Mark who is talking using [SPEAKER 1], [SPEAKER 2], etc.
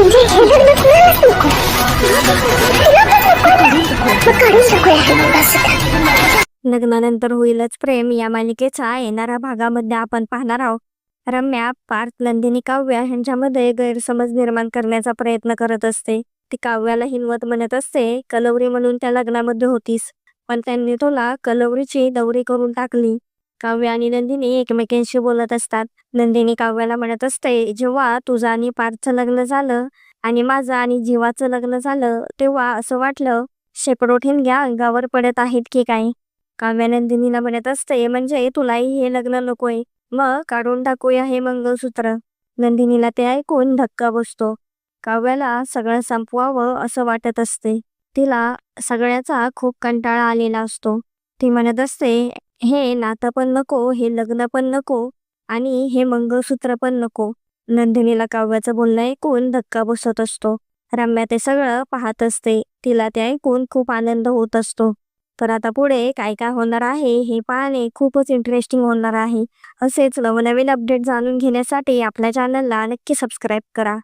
[SPEAKER 1] म्हणजे हे लग्न कुणालाच नको मग काढून टाकूया हे
[SPEAKER 2] लग्नानंतर होईलच प्रेम. या मालिकेच्या येणाऱ्या भागामध्ये आपण पाहणार आहोत. रम्या पार्थ नंदिनी काव्या ह्यांच्यामध्ये गैरसमज निर्माण करण्याचा प्रयत्न करत असते. ती काव्याला हिनवत म्हणत असते कलवरी म्हणून त्या लग्नामध्ये होतीस. पण त्यांनी तुला कलवरीची दौरी करून टाकली. काव्य आणि नंदिनी एकमेकांशी बोलत असतात. नंदिनी काव्याला म्हणत असते जेव्हा तुझं आणि पार्थचं लग्न झालं आणि माझं आणि जीवाचं लग्न झालं तेव्हा असं वाटलं शेकडो ठिणग्या अंगावर पडत आहेत की काय? काव्या नंदिनीला म्हणत असते म्हणजे तुलाही हे लग्न नकोय. मग काढून टाकूया हे मंगळसूत्र. नंदिनीला ते ऐकून धक्का बसतो. काव्याला सगळं संपवावं असं वाटत असते. तिला सगळ्याचा खूप कंटाळा आलेला असतो. ती म्हणत असते हे नातं पण नको हे लग्न पण नको आणि हे मंगळसूत्र पण नको. नंदिनीला काव्याचं बोलणं ऐकून धक्का बसत असतो. रम्या ते सगळं पाहत असते. तिला ते ऐकून खूप आनंद होत असतो. तर आता पुढे काय काय होणार आहे हे पाहणे खूपच इंटरेस्टिंग होणार आहे. असेच नवनवीन अपडेट जाणून घेण्यासाठी आपल्या चॅनलला नक्की सबस्क्राईब करा.